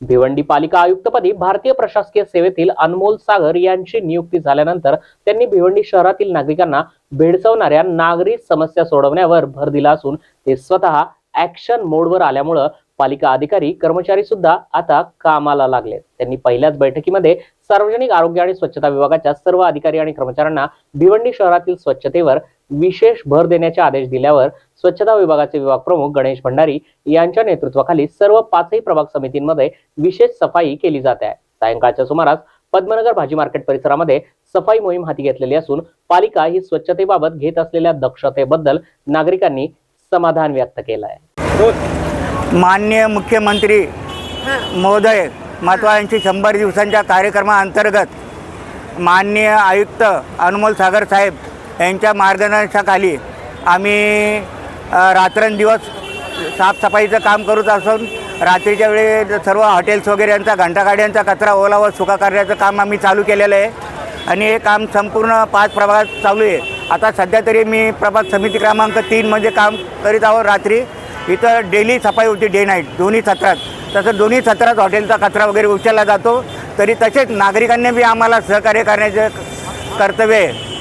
भिवंडी पालिका आयुक्तपदी भारतीय प्रशासकीय सेवेतील अनमोल सागर यांची नियुक्ती झाल्यानंतर त्यांनी भिवंडी शहरातील नागरिकांना भेडसावणाऱ्या नागरी समस्या सोडवण्यावर भर दिला असून ते स्वतः ऍक्शन मोडवर आल्यामुळं पालिका अधिकारी कर्मचारी सुद्धा आता कामाला लागले त्यांनी पहिल्याच बैठकीमध्ये सार्वजनिक आरोग्य आणि स्वच्छता विभागाच्या सर्व अधिकारी आणि कर्मचाऱ्यांना भिवंडी शहरातील स्वच्छतेवर विशेष भर देण्याचे आदेश दिल्यावर स्वच्छता विभागाचे विभाग प्रमुख गणेश भंडारी यांच्या नेतृत्वाखाली सर्व पाचही प्रभाग समितींमध्ये विशेष सफाई केली जात आहे. सायंकाळच्या सुमारास पद्मनगर भाजी मार्केट परिसरामध्ये सफाई मोहीम हाती घेतलेली असून पालिका ही स्वच्छतेबाबत घेत असलेल्या दक्षतेबद्दल नागरिकांनी समाधान व्यक्त केलं आहे. माननीय मुख्यमंत्री महोदय महत्त्वांची शंभर दिवसांच्या कार्यक्रमाअंतर्गत माननीय आयुक्त अनमोल सागर साहेब यांच्या मार्गदर्शनाखाली आम्ही रात्रंदिवस साफसफाईचं काम करत असून रात्रीच्या वेळी सर्व हॉटेल्स वगैरे यांचा घंटागाड्यांचा कचरा ओला व सुका करण्याचं काम आम्ही चालू केलेलं आहे. आणि हे काम संपूर्ण पाच प्रभागात चालू आहे. आता सध्या तरी मी प्रभाग समिती क्रमांक तीनमध्ये काम करीत आहोत रात्री. इथं डेली सफाई होती डे नाईट दोन्ही सत्रात. तसं दोन्ही सत्रात हॉटेलचा कचरा वगैरे उचलला जातो. तरी तसेच नागरिकांनी बी आम्हाला सहकार्य करण्याचे कर्तव्य आहे.